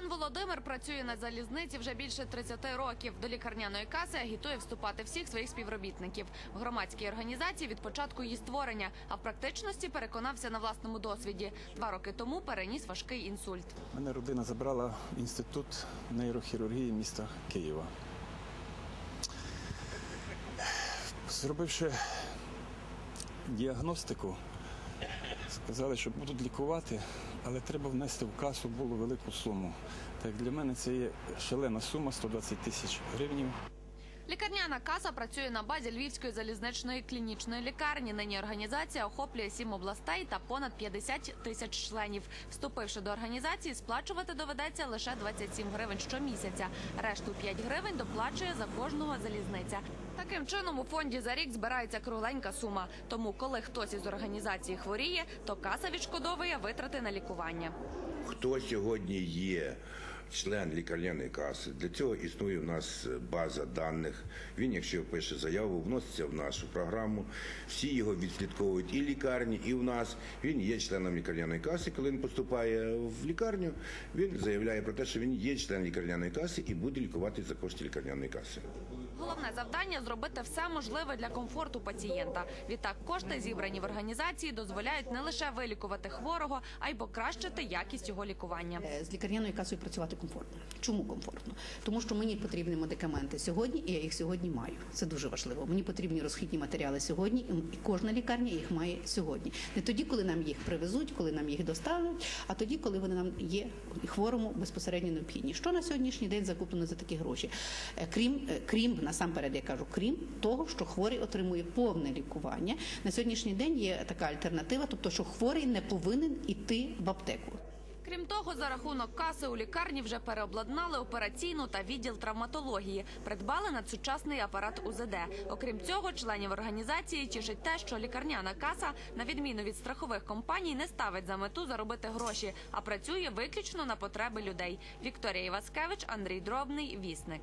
Пан Володимир працює на залізниці вже більше 30 років. До лікарняної каси агітує вступати всіх своїх співробітників. В громадській організації від початку її створення, а в практичності переконався на власному досвіді. Два роки тому переніс важкий інсульт. Мене родина забрала в інститут нейрохірургії міста Києва. Зробивши діагностику, сказали, що будуть лікувати, але треба внести в касу було велику суму. Так для мене це є шалена сума 120 тисяч гривень. Лікарняна каса працює на базі Львівської залізничної клінічної лікарні. Нині організація охоплює сім областей та понад 50 тисяч членів. Вступивши до організації, сплачувати доведеться лише 27 гривень щомісяця. Решту 5 гривень доплачує за кожного залізниця. Таким чином у фонді за рік збирається кругленька сума. Тому, коли хтось із організації хворіє, то каса відшкодовує витрати на лікування. Хто сьогодні є член лікарняної каси? Для цього існує в нас база даних. Він, якщо пише заяву, вноситься в нашу програму. Всі його відслідковують і лікарні, і в нас. Він є членом лікарняної каси. Коли він поступає в лікарню, він заявляє про те, що він є членом лікарняної каси і буде лікувати за кошти лікарняної каси. Головне завдання зробити все можливе для комфорту пацієнта. Відтак кошти, зібрані в організації, дозволяють не лише вилікувати хворого, а й покращити якість його лікування. Е, з лікарняною касою працювати комфортно. Чому комфортно? Тому що мені потрібні медикаменти сьогодні, і я їх сьогодні маю. Це дуже важливо. Мені потрібні розхідні матеріали сьогодні, і кожна лікарня їх має сьогодні. Не тоді, коли нам їх привезуть, коли нам їх доставлять, а тоді, коли вони нам є хворому безпосередньо необхідні. Що на сьогоднішній день закуплено за такі гроші? Е, Крім е, крім насамперед, я кажу, крім того, що хворий отримує повне лікування. На сьогоднішній день є така альтернатива, тобто що хворий не повинен іти в аптеку. Крім того, за рахунок каси у лікарні вже переобладнали операційну та відділ травматології, придбали надсучасний апарат УЗД. Окрім цього, членів організації тішить те, що лікарняна каса, на відміну від страхових компаній, не ставить за мету заробити гроші, а працює виключно на потреби людей. Вікторія Іваскевич, Андрій Дробний, Вісник.